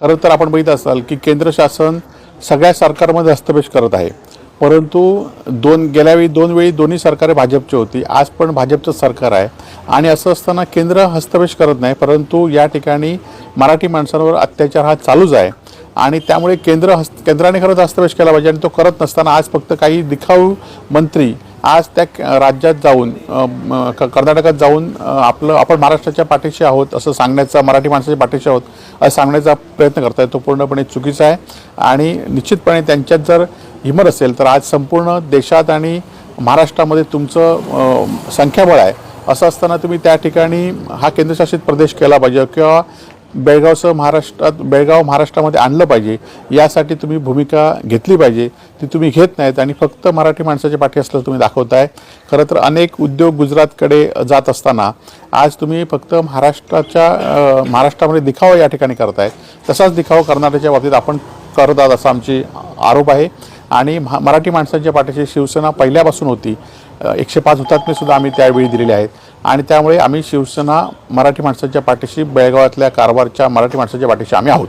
खरं तर आपण बघित असाल की केंद्र शासन सगळ्या सरकारमध्ये हस्तपेश करत आहे. परंतु दोन गेल्यावेळी दोन वेळी दोन्ही सरकारे भाजपची होती. आज पण भाजपचं सरकार आहे. आणि असं असताना केंद्र हस्तपेश करत नाही परंतु या ठिकाणी मराठी माणसांवर अत्याचार हा चालूच आहे. आणि त्यामुळे केंद्र हस्त केंद्राने खरंच हस्तपेश केला पाहिजे आणि तो करत नसताना आज फक्त काही दिखाऊ मंत्री आज त्या राज्यात जाऊन क- कर्नाटकात जाऊन आपलं आपण महाराष्ट्राच्या पाठीशी आहोत असं सांगण्याचा मराठी माणसाच्या पाठीशी आहोत असं सांगण्याचा प्रयत्न करताय तो पूर्णपणे चुकीचा आहे. आणि निश्चितपणे त्यांच्यात जर हिमर असेल तर आज संपूर्ण देशात आणि महाराष्ट्रामध्ये तुमचं संख्याबळ आहे. असं असताना तुम्ही त्या ठिकाणी हा केंद्रशासित प्रदेश केला पाहिजे किंवा बेळगावसह महाराष्ट्रात बेळगाव महाराष्ट्रामध्ये आणलं पाहिजे यासाठी तुम्ही भूमिका घेतली पाहिजे ती तुम्ही घेत नाहीत आणि फक्त मराठी माणसाच्या पाठी असलं तुम्ही दाखवताय. खरं तर अनेक उद्योग गुजरातकडे जात असताना आज तुम्ही फक्त महाराष्ट्राच्या महाराष्ट्रामध्ये दिखावा या ठिकाणी करताय. तसाच दिखावा कर्नाटकच्या बाबतीत आपण करत आहात असा आमची आरोप आहे. आणि महा- मराठी माणसांच्या पाठीची शिवसेना पहिल्यापासून होती. एकशे पाच हुतात्मे सुद्धा आम्ही त्यावेळी दिलेले आहेत. आणि त्यामुळे आम्ही शिवसेना मराठी माणसाच्या पाठीशी बेळगावातल्या कारभारच्या मराठी माणसाच्या पाठीशी आम्ही आहोत.